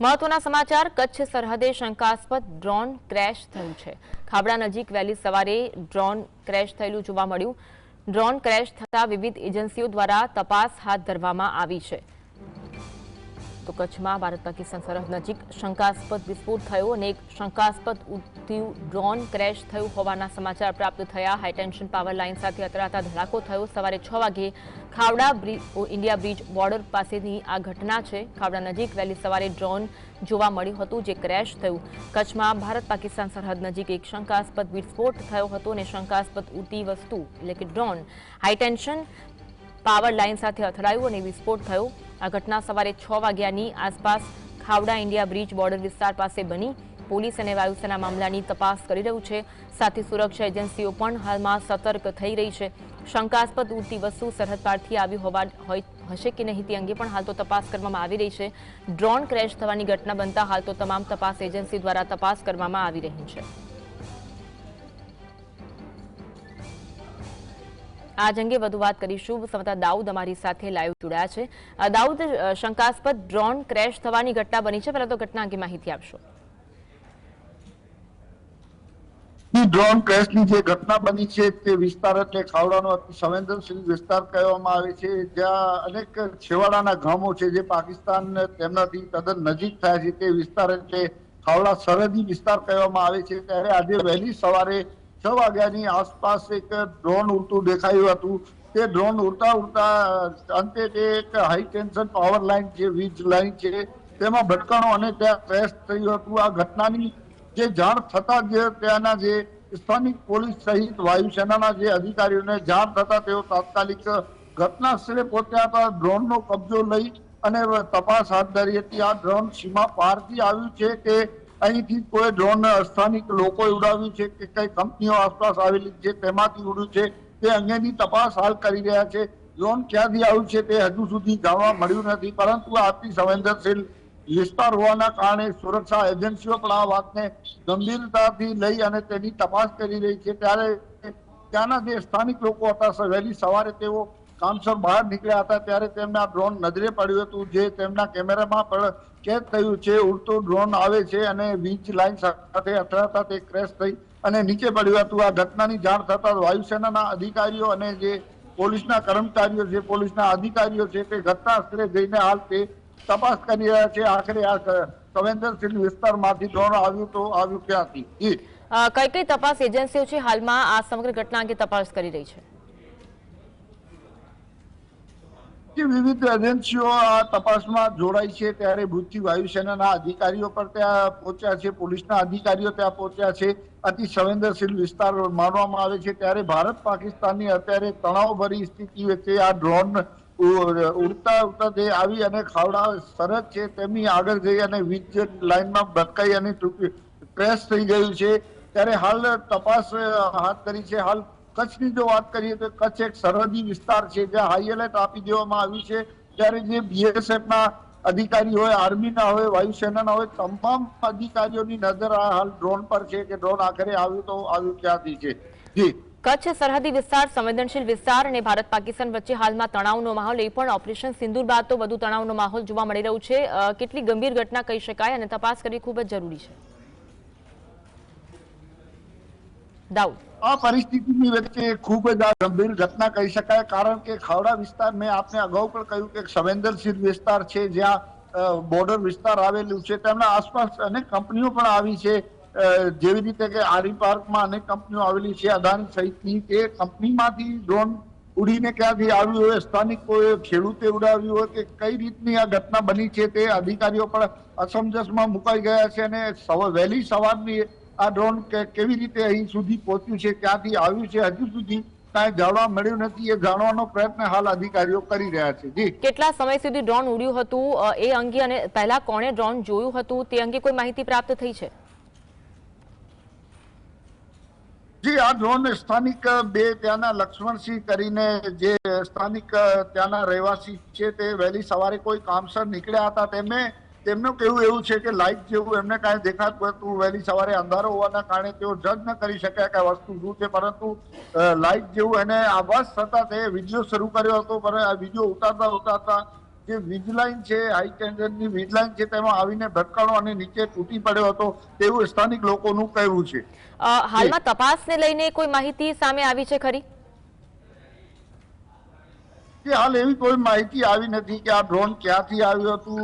મહત્વના સમાચાર, કચ્છ સરહદે શંકાસ્પદ ડ્રોન ક્રેશ થયું છે. ખાબડા નજીક વહેલી સવારે ડ્રોન ક્રેશ થયેલું જોવા મળ્યું. ડ્રોન ક્રેશ થતા વિવિધ એજન્સીઓ દ્વારા તપાસ હાથ ધરવામાં આવી છે. તો કચ્છમાં ભારત પાકિસ્તાન સરહદ નજીક શંકાસ્પદ વિસ્ફોટ થયો અને એક શંકાસ્પદ ઉડતું ડ્રોન ક્રેશ થયું હોવાના સમાચાર પ્રાપ્ત થયા. હાઈટેન્શન પાવર લાઇન સાથે અથડાતા ધડાકો થયો. સવારે છ વાગે ખાવડા ઇન્ડિયા બ્રિજ બોર્ડર પાસેની આ ઘટના છે. ખાવડા નજીક વહેલી સવારે ડ્રોન જોવા મળ્યું હતું જે ક્રેશ થયું. કચ્છમાં ભારત પાકિસ્તાન સરહદ નજીક એક શંકાસ્પદ વિસ્ફોટ થયો હતો અને શંકાસ્પદ ઉડતી વસ્તુ એટલે કે ડ્રોન હાઈટેન્શન પાવર લાઇન સાથે અથડાયું અને વિસ્ફોટ થયો. આ ઘટના સવારે છ વાગ્યાની આસપાસ ખાવડા ઇન્ડિયા બ્રિજ બોર્ડર વિસ્તાર પાસે બની. પોલીસ અને વાયુસેના મામલાની તપાસ કરી રહ્યું છે. સાથે સુરક્ષા એજન્સીઓ પણ હાલમાં સતર્ક થઈ રહી છે. શંકાસ્પદ ઉડતી વસ્તુ સરહદ પારથી આવી હોવા હશે કે નહીં તે અંગે પણ હાલ તો તપાસ કરવામાં આવી રહી છે. ડ્રોન ક્રેશ થવાની ઘટના બનતા હાલ તો તમામ તપાસ એજન્સી દ્વારા તપાસ કરવામાં આવી રહી છે. આજ અંગે વધુ વાત કરીશું. સંવાદદાતા દાઉદ અમારી સાથે લાઈવ જોડાયા છે. દાઉદ શંકાસ્પદ ડ્રોન ક્રેશ થવાની ઘટના બની છે. પહેલા તો ઘટના અંગે માહિતી આપશો. ડ્રોન ક્રેશની જે ઘટના બની છે તે વિસ્તાર એટલે ખાવડાનો અતિ સંવેદનશીલ વિસ્તાર કહેવામાં આવે છે. જ્યાં અનેક છેવાડાના ગામો છે જે પાકિસ્તાન તેમનાથી તદ્દન નજીક થયા છે. તે વિસ્તાર એટલે ખાવડા સરહદી વિસ્તાર કહેવામાં આવે છે. ત્યારે આજે વહેલી સવારે છ વાગ્યાની આસપાસ એક ડ્રોન ઉડતું દેખાયું હતું. તે ડ્રોન ઉડતા ઉડતા, અંતે તે એક હાઈ ટેન્શન પાવર લાઇન છે, વીજ લાઇન છે, તેમાં ભટકાણો અને ત્યાં ક્રેશ થયું હતું. આ ઘટનાની જે જાણ થતા જે ત્યાંના જે સ્થાનિક પોલીસ સહિત વાયુસેનાના જે અધિકારીઓને જાણ થતા તેઓ તાત્કાલિક ઘટના સ્થળે પહોંચ્યા હતા. ડ્રોનનો કબજો લઈ અને તપાસ હાથ ધરી હતી. આ ડ્રોન સીમા પારથી આવ્યું છે કે અહીંથી કોઈ ડ્રોન સ્થાનિક લોકોએ ઉડાવ્યું છે કે કઈ કંપનીઓ આસપાસ આવેલી છે, તેમાંથી ઉડ્યું છે, તે અંગેની તપાસ હાલ કરી રહ્યા છે. ડ્રોન ક્યાંથી આવ્યું છે તે હજુ સુધી જાણવા મળ્યું નથી, પરંતુ આથી સંવેદનશીલ વિસ્તાર હોવાના કારણે સુરક્ષા એજન્સીઓ પણ આ વાતને ગંભીરતાથી લઈ અને તેની તપાસ કરી રહી છે. ત્યારે ત્યાંના જે સ્થાનિક લોકો હતા, વહેલી સવારે તેઓ કામસર બહાર નીકળ્યા હતા ત્યારે તેમને આ ડ્રોન નજરે પડ્યું હતું. જે તેમના કેમેરામાં પણ કેદ થયું છે. ઉડતું ડ્રોન આવે છે અને વીજ લાઇન સાથે અથડાતા તે ક્રેશ થઈ અને નીચે પડ્યું હતું. આ ઘટનાની જાણ થતા વાયુસેનાના અધિકારીઓ અને જે પોલીસના કર્મચારીઓ, જે પોલીસના અધિકારીઓ છે તે ઘટના સ્થળે જઈને હાલ તે તપાસ કરી રહ્યા છે. આખરે આ સંવેદનશીલ વિસ્તારમાંથી ડ્રોન આવ્યું તો આવ્યું ક્યાંથી? કઈ કઈ તપાસ એજન્સીઓ છે હાલમાં આ સમગ્ર ઘટના અંગે તપાસ કરી રહી છે? જે વિવિધ એજન્સીઓ આ તપાસમાં જોડાઈ છે, ત્યારે ભૂતથી વાયુસેનાના અધિકારીઓ પણ ત્યાં પહોંચ્યા છે, પોલીસના અધિકારીઓ ત્યાં પહોંચ્યા છે. અતિ સંવેદનશીલ વિસ્તાર માનવામાં આવે છે. ત્યારે ભારત પાકિસ્તાનની અત્યારે તણાવભરી સ્થિતિ વચ્ચે આ ડ્રોન ઉડતા ઉડતા જે આવી અને ખાવડા સરહદ છે તેમની આગળ જઈ અને વીજ લાઇનમાં ભટકાઈ અને ક્રેશ થઈ ગયું છે. ત્યારે હાલ તપાસ હાથ ધરી છે. હાલ કચ્છની જો વાત કરીએ તો કચ્છ એક સરહદી વિસ્તાર છે જ્યાં હાઈ એલર્ટ આપી દેવામાં આવ્યું છે. ત્યારે જે બીએસએફ ના અધિકારી હોય આર્મીના હોય વાયુસેનાના હોય, તમામ અધિકારીઓની નજર આ હાલ ડ્રોન પર છે કે ડ્રોન આખરે આવ્યું તો આવ્યું ક્યાંથી છે? જી. કચ્છ સરહદી વિસ્તાર, સંવેદનશીલ વિસ્તાર અને ભારત પાકિસ્તાન વચ્ચે હાલમાં તણાવનો માહોલ, એ પણ ઓપરેશન સિંદુર બાદ તો વધુ તણાવનો માહોલ જોવા મળી રહ્યો છે. કેટલી ગંભીર ઘટના કહી શકાય અને તપાસ કરવી ખૂબ જ જરૂરી છે. દાઉદ આ પરિસ્થિતિની વચ્ચે ખૂબ જ ગંભીર ઘટના કહી શકાય, કારણ કે ખાવડા વિસ્તાર મેં આપને અગાઉ પણ કહ્યું કે સંવેદનશીલ વિસ્તાર છે, જ્યાં બોર્ડર વિસ્તાર આવેલું છે. તેમના આસપાસ અનેક કંપનીઓ પણ આવી છે. જેવી રીતે કે આરી પાર્કમાં અનેક કંપનીઓ આવેલી છે. અદાણી સહિતની તે કંપનીમાંથી ડ્રોન ઉડીને ક્યાંથી આવ્યું હોય સ્થાનિકોએ ખેડૂતે ઉડાવ્યું હોય કે કઈ રીતની આ ઘટના બની છે તે અધિકારીઓ પણ અસમંજસમાં મુકાઈ ગયા છે અને વહેલી સવારની આ ડ્રોન કેવી રીતે અહીં સુધી પહોંચ્યું છે ક્યાંથી આવ્યું છે હજુ સુધી કાંઈ જાણવા મળ્યું નથી એ જાણવાનો પ્રયત્ન હાલ અધિકારીઓ કરી રહ્યા છે. જી. કેટલા સમય સુધી ડ્રોન ઉડ્યું હતું એ અંગે અને પહેલા કોણે ડ્રોન જોયું હતું તે અંગે કોઈ માહિતી પ્રાપ્ત થઈ છે? જી આ ડ્રોન સ્થાનિક બે ત્યાંના લક્ષ્મણસિંહ કરીને જે સ્થાનિક ત્યાંના રહેવાસી છે તે વહેલી સવારે કોઈ કામસર નીકળ્યા હતા તેમને તેમનું કહેવું એવું છે કે લાઇટ જેવું એમને કાંઈ દેખાતું હતું વહેલી સવારે અંધારો હોવાના કારણે તેઓ જજ ન કરી શક્યા કે વસ્તુ શું છે, પરંતુ લાઇટ જેવું એને આભાસ થતા તે વીડિયો શરૂ કર્યો હતો પણ આ વીડિયો ઉતારતા ઉતારતા જે વીજ લાઈન છે હાઈ ટેન્શનની વીજ લાઈન છે, તેમાં આવીને ભટકાણો અને નીચે તૂટી પડ્યો હતો, તેવું સ્થાનિક લોકોનું કહેવું છે. હાલમાં તપાસને લઈને કોઈ માહિતી સામે આવી છે ખરી? કે હાલ એવી કોઈ માહિતી આવી નથી કે આ ડ્રોન ક્યાંથી આવ્યું હતું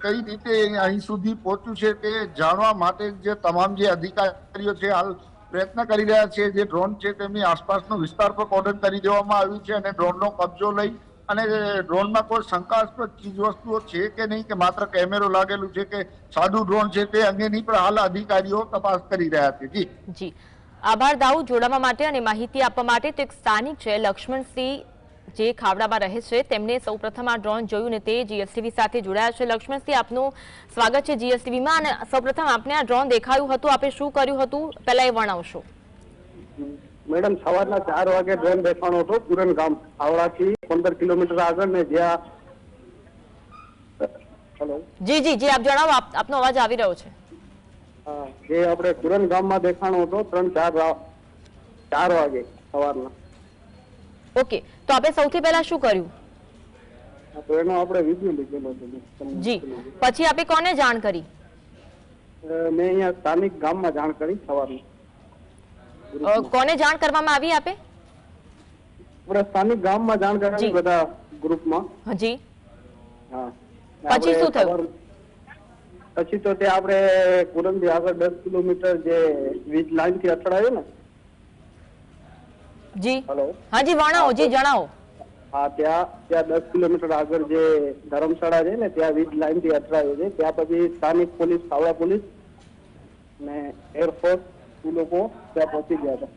કઈ રીતે અહીં સુધી પહોંચ્યું છે તે જાણવા માટે જે તમામ જે અધિકારીઓ છે હાલ પ્રયત્ન કરી રહ્યા છે જે ડ્રોન છે તેમની આસપાસનો વિસ્તાર પર કોર્ડન કરી દેવામાં આવ્યું છે અને ડ્રોનનો કબજો લઈ અને ડ્રોનમાં કોઈ શંકાસ્પદ ચીજ વસ્તુઓ છે કે નહીં કે માત્ર કેમેરો લાગેલું છે કે સાદું ડ્રોન છે તે અંગેની પણ હાલ અધિકારીઓ તપાસ કરી રહ્યા છે. જી. જી. આભાર દાઉ જોડાવા માટે અને માહિતી આપવા માટે તો એક સ્થાનિક છે, લક્ષ્મણસિંહ જે ખાવડામાં રહે છે તેમને સૌપ્રથમ આ ડ્રોન જોયું ને તે જીએસટીવી સાથે જોડાયા છે. લક્ષ્મણસિંહ આપનું સ્વાગત છે જીએસટીવીમાં અને સૌપ્રથમ આપને આ ડ્રોન દેખાયું હતું. આપે શું કર્યું હતું? પહેલા એ વર્ણવશો. મેડમ સવારના ચાર વાગે ડ્રોન બેસવાનો હતો પુરન ગામ હાવડાથી પંદર કિલોમીટર આગળ ને જ્યાં હેલો જી જી જી આપ જણાવો આપનો અવાજ આવી રહ્યો છે. જે આપણે પુરન ગામમાં દેખાણો હતો ત્રણ ચાર ચાર વાગે સવારના. ઓકે. તો આપણે સૌથી પહેલા શું કર્યું? તો એનો આપણે વીડિયો લીધેલો છે જી. પછી આપે કોને જાણ કરી? મેં અહીંયા સ્થાનિક ગામમાં જાણ કરી સવારની. અ, કોને જાણ કરવામાં આવી આપે? આપણે સ્થાનિક ગામમાં જાણ કરી બધા ગ્રુપમાં. જી. હા. પછી શું થયું? પછી તો તે આપણે કુરંદી આગળ દસ કિલોમીટર જે વીજ લાઈનથી અથડાયું ને જી. હેલો. હાજી વર્ણવો જી જણાવો. હા ત્યાં ત્યાં દસ કિલોમીટર આગળ જે ધર્મશાળા છે ને ત્યાં વીજ લાઈનથી અથડાયો છે. ત્યાં પછી સ્થાનિક પોલીસ સાવડા પોલીસ ને એરફોર્સ એ લોકો ત્યાં પહોંચી ગયા હતા.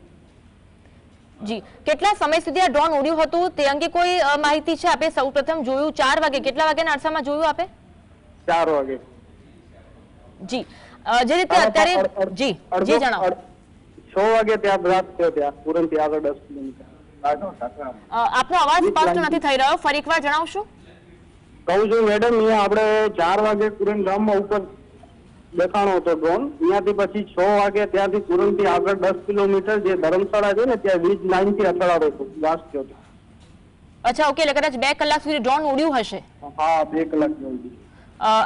જી. કેટલા સમય સુધી આ ડ્રોન ઉડ્યું હતું? તે અંગે કોઈ માહિતી છે આપે? સૌપ્રથમ જોયું ચાર વાગે. કેટલા વાગ્યાના અરસામાં જોયું આપે? ચાર વાગે. જી. જે રીતે અત્યારે જી. જી જણાવો. છ વાગે ત્યાં બ્લાસ્ટ થયો ત્યાં. પૂરણથી આગળ દસ કિલોમીટર. આપનો અવાજ સ્પષ્ટ નથી થઈ રહ્યો. ફરી એકવાર જણાવશો? કહું છું મેડમ અહીંયા આપણે ચાર વાગે પૂરણ ગામમાં ઉપર દેખાણો હતો ડ્રોન ત્યાંથી પછી છ વાગે ત્યાંથી પૂરણથી આગળ દસ કિલોમીટર જે ધર્મશાળા છે ને ત્યાં વીજ લાઈનથી અથડાડો હતો બ્લાસ્ટ થયો હતો અચ્છા ઓકે એટલે કદાચ બે કલાક સુધી ડ્રોન ઉડ્યું હશે. હા બે કલાક જેવું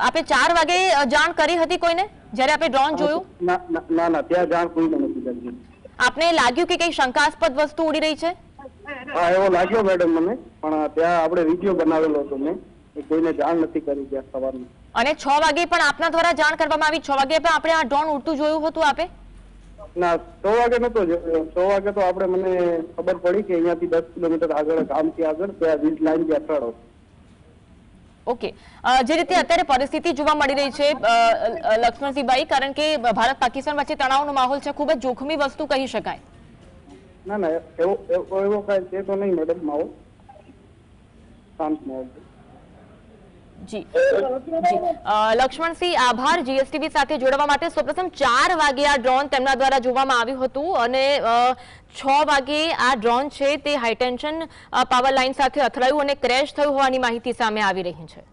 આપે ચાર વાગે જાણ કરી હતી કોઈને? જ્યારે આપે ડ્રોન જોયું? ના ના- ત્યાં જાણ કોઈ કરી આપને લાગ્યું કે કઈ શંકાસ્પદ વસ્તુ ઉડી રહી છે? હા એવો લાગ્યો મેડમ મને પણ ત્યાં આપણે વીડિયો બનાવેલો હતો મેં. કોઈને જાણ નથી કરી ત્યાં સવારમાં અને છ વાગે પણ આપના દ્વારા જાણ કરવામાં આવી. છ વાગે પણ આપણે આ ડ્રોન ઉડતું જોયું હતું આપે? ના છ વાગે નતો જોયો. છ વાગે તો આપણે મને ખબર પડી કે અહીંયાથી દસ કિલોમીટર આગળ ગામથી આગળ ત્યાં વીજ લાઈનથી અથડાડો ઓકે જે રીતે અત્યારે પરિસ્થિતિ જોવા મળી રહી છે લક્ષ્મણસિંહભાઈ, કારણ કે ભારત પાકિસ્તાન વચ્ચે તણાવનો માહોલ છે, ખૂબ જ જોખમી વસ્તુ કહી શકાય. ના ના, એવો એવો કાંઈ છે તો નહીં મેડમ માવો શાંત માહોલ છે. જી. જી. લક્ષ્મણસિંહ, આભાર. જીએસટીવી સાથે જોડવા માટે સૌપ્રથમ ચાર વાગે આ ડ્રોન તેમના દ્વારા જોવામાં આવ્યું હતું અને છ વાગે આ ડ્રોન છે તે હાઈટેન્શન પાવર લાઇન સાથે અથડાયું અને ક્રેશ થયું હોવાની માહિતી સામે આવી રહી છે.